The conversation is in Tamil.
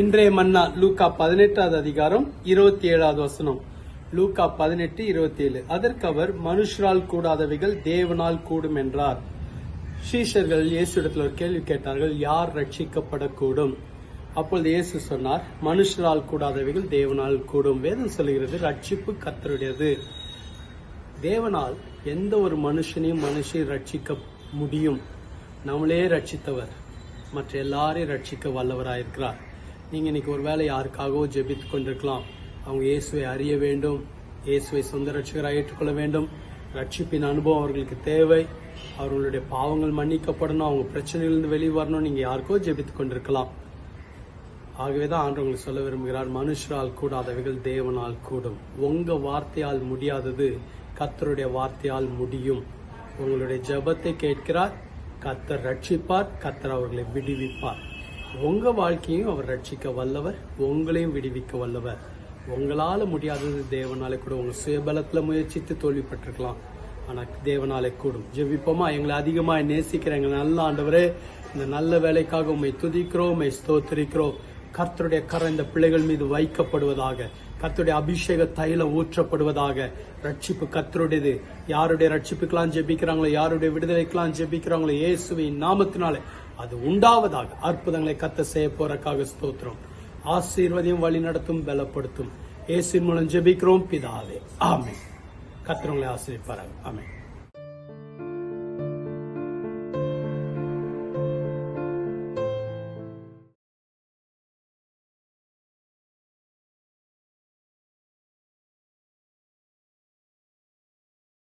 இன்றைய மன்னா லூக்கா பதினெட்டாவது அதிகாரம் இருபத்தி ஏழாவது வசனம். லூக்கா பதினெட்டு இருபத்தி ஏழு அதற்கு அவர் மனுஷரால் கூடாதவைகள் தேவனால் கூடும் என்றார். சீஷர்கள் இயேசுடத்தில் ஒரு கேள்வி கேட்டார்கள் யார் ரட்சிக்கப்படக்கூடும்? அப்பொழுது இயேசு சொன்னார் மனுஷரால் கூடாதவைகள் தேவனால் கூடும். வேதம் சொல்கிறது ரட்சிப்பு கத்தருடையது தேவனால் எந்த ஒரு மனுஷனையும் மனுஷன் ரட்சிக்க முடியும். நம்மளே ரட்சித்தவர் மற்ற எல்லாரையும் ரட்சிக்க வல்லவராயிருக்கிறார். நீங்க இன்னைக்கு ஒருவேளை யாருக்காகவோ ஜெபித்து கொண்டிருக்கலாம் அவங்க இயேசுவை அறிய வேண்டும் இயேசுவை சொந்த ரட்சகராக ஏற்றுக்கொள்ள வேண்டும். ரட்சிப்பின் அனுபவம் அவர்களுக்கு தேவை. அவர்களுடைய பாவங்கள் மன்னிக்கப்படணும் அவங்க பிரச்சனையிலிருந்து வெளியே வரணும். நீங்கள் யாருக்கோ ஜெபித்து கொண்டிருக்கலாம் ஆகவேதான் ஆண்டவங்களுக்கு சொல்ல விரும்புகிறார் மனுஷரால் கூடாதவைகள் தேவனால் கூடும். உங்க வார்த்தையால் முடியாதது கத்தருடைய வார்த்தையால் முடியும். உங்களுடைய ஜெபத்தை கேட்கிறார் கத்தர் ரட்சிப்பார் கத்தர் அவர்களை விடுவிப்பார். உங்க வாழ்க்கையும் அவர் ரட்சிக்க வல்லவர் உங்களையும் விடுவிக்க வல்லவர். உங்களால முடியாதது தேவனாலே கூட உங்க சுயபலத்துல முயற்சித்து தோல்விப்பட்டிருக்கலாம். ஆனா தேவனாலே கூடும். ஜெபிப்போமா? எங்களை அதிகமா நேசிக்கிற எங்களை நல்ல ஆண்டவரே இந்த நல்ல வேலைக்காக உண்மை துதிக்கிறோம் உண்மை ஸ்தோத்திரிக்கிறோம். கர்த்தருடைய கரம் இந்த பிள்ளைகள் மீது வைக்கப்படுவதாக கர்த்தருடைய அபிஷேக தைலம் ஊற்றப்படுவதாக ரட்சிப்பு கர்த்தருடையது. யாருடைய ரட்சிப்புக்கெல்லாம் ஜெபிக்கிறாங்களோ யாருடைய விடுதலைக்கெல்லாம் ஜெபிக்கிறாங்களோ இயேசுவின் நாமத்தினாலே. அது உண்டாவதாக அற்புதங்களை கத்த செய்ய போறக்காக ஸ்தோத்திரம். ஆசீர்வதியும் வழி நடத்தும் பலப்படுத்தும். ஏசின் மூலம் ஜெபிக்கிறோம் பிதாவே. ஆமை கத்திரங்களை ஆசிரியப்பார்கள் ஆசீர்வதிப்பாராக.